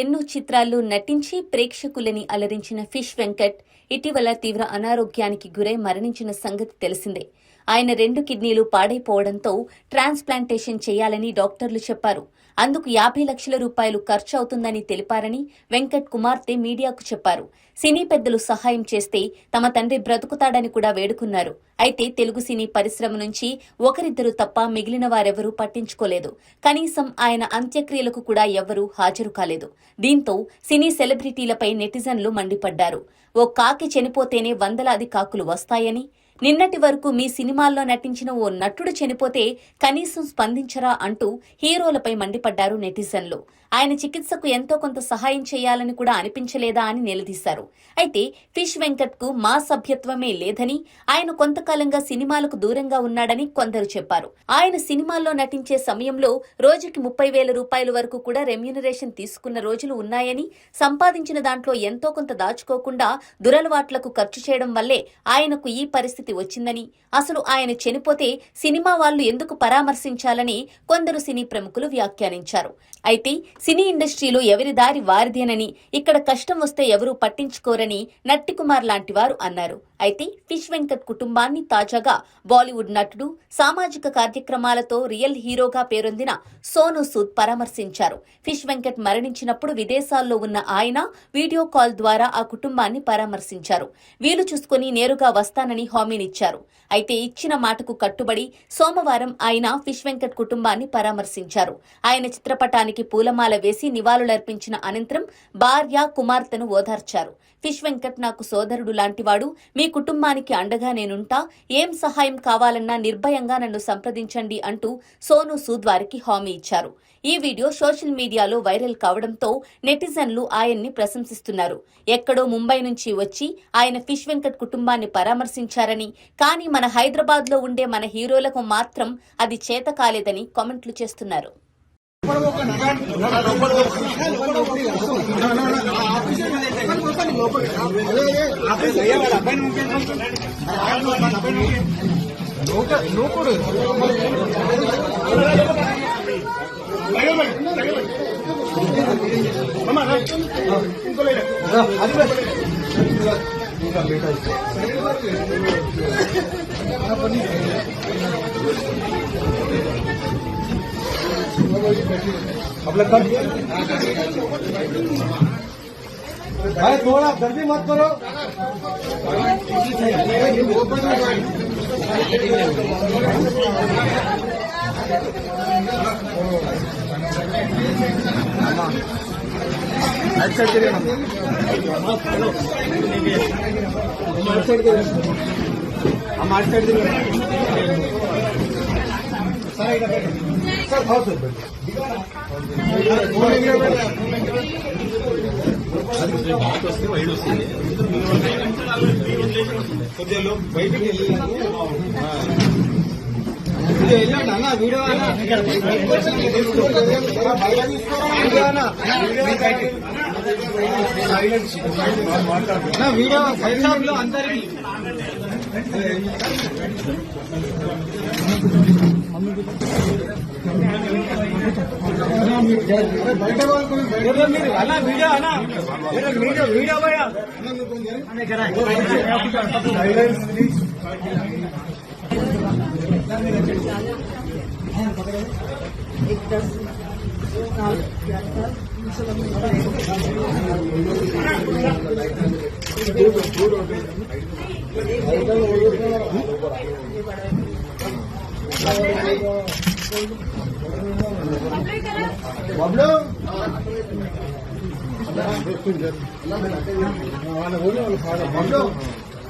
ఎన్నో చిత్రాల్లో నటించి ప్రేక్షకులని అలరించిన ఫిష్ వెంకట్ ఇటీవల తీవ్ర అనారోగ్యానికి గురై మరణించిన సంగతి తెలిసిందే. ఆయన రెండు కిడ్నీలు పాడైపోవడంతో ట్రాన్స్ప్లాంటేషన్ చేయాలని డాక్టర్లు చెప్పారు. అందుకు యాభై లక్షల రూపాయలు ఖర్చు అవుతుందని తెలిపారని వెంకట్ కుమార్తె మీడియాకు చెప్పారు. సినీ పెద్దలు సహాయం చేస్తే తమ తండ్రి బ్రతుకుతాడని కూడా వేడుకున్నారు. అయితే తెలుగు సినీ పరిశ్రమ నుంచి ఒకరిద్దరు తప్ప మిగిలిన వారెవరూ పట్టించుకోలేదు. కనీసం ఆయన అంత్యక్రియలకు కూడా ఎవ్వరూ హాజరు కాలేదు. దీంతో సినీ సెలబ్రిటీలపై నెటిజన్లు మండిపడ్డారు. ఓ కాకి చనిపోతేనే వందలాది కాకులు వస్తాయని నిన్నటి వరకు మీ సినిమాల్లో నటించిన ఓ నటుడు చనిపోతే కనీసం స్పందించరా అంటూ హీరోలపై మండిపడ్డారు నెటిజన్లు. ఆయన చికిత్సకు ఎంతో కొంత సహాయం చేయాలని కూడా అనిపించలేదా అని నిలదీశారు. అయితే ఫిష్ వెంకట్కు మా సభ్యత్వమే లేదని ఆయన కొంతకాలంగా సినిమాలకు దూరంగా ఉన్నాడని కొందరు చెప్పారు. ఆయన సినిమాల్లో నటించే సమయంలో రోజుకి ముప్పై వేల రూపాయల వరకు కూడా రెమ్యూనరేషన్ తీసుకున్న రోజులు ఉన్నాయని సంపాదించిన దాంట్లో ఎంతో కొంత దాచుకోకుండా దురలవాట్లకు ఖర్చు చేయడం వల్లే ఆయనకు ఈ పరిస్థితి వచ్చిందని అసలు ఆయన చనిపోతే సినిమా వాళ్ళు ఎందుకు పరామర్శించాలని కొందరు సినీ ప్రముఖులు వ్యాఖ్యానించారు. అయితే సినీ ఇండస్ట్రీలో ఎవరి దారి వారిదేనని ఇక్కడ కష్టం వస్తే ఎవరూ పట్టించుకోరని నట్టి కుమార్ లాంటి వారు అన్నారు. అయితే ఫిష్ వెంకట్ కుటుంబాన్ని తాజాగా బాలీవుడ్ నటుడు సామాజిక కార్యక్రమాలతో రియల్ హీరోగా పేరొందిన సోను సూద్ పరామర్శించారు. ఫిష్ వెంకట్ మరణించినప్పుడు విదేశాల్లో ఉన్న ఆయన వీడియో కాల్ ద్వారా ఆ కుటుంబాన్ని పరామర్శించారు. వీలు చూసుకుని నేరుగా వస్తానని జామీనిచ్చారు అయితే ఇచ్చిన మాటకు కట్టుబడి సోమవారం ఆయన ఫిష్ వెంకట్ కుటుంబాన్ని పరామర్శించారు. ఆయన చిత్రపటానికి పూలమాల వేసి నివాళులర్పించిన అనంతరం భార్య కుమార్తెను ఓదార్చారు. ఫిష్ వెంకట్ నాకు సోదరుడు లాంటివాడు మీ కుటుంబానికి అండగా నేనుంటా ఏం సహాయం కావాలన్నా నిర్భయంగా నన్ను సంప్రదించండి అంటూ సోను సూద్ వారికి హామీ ఇచ్చారు. ఈ వీడియో సోషల్ మీడియాలో వైరల్ కావడంతో నెటిజన్లు ఆయన్ని ప్రశంసిస్తున్నారు. ఎక్కడో ముంబై నుంచి వచ్చి ఆయన ఫిష్ వెంకట్ కుటుంబాన్ని పరామర్శించారని కానీ మన హైదరాబాద్లో ఉండే మన హీరోలకు మాత్రం అది చేత కాలేదని కామెంట్లు చేస్తున్నారు. का बेटा अपने भाई थोड़ा जल्दी मत करो। సార్ హౌస్ బాగా వస్తే వైడ్ వస్తుంది కొద్దిగా బయటకు వెళ్ళి వీడియో అన్న లో అందరికి బయట మీరు video video video silence Bablu వాళ్ళ ఊళ్ళో వాళ్ళ ఫాదర్ బబ్లు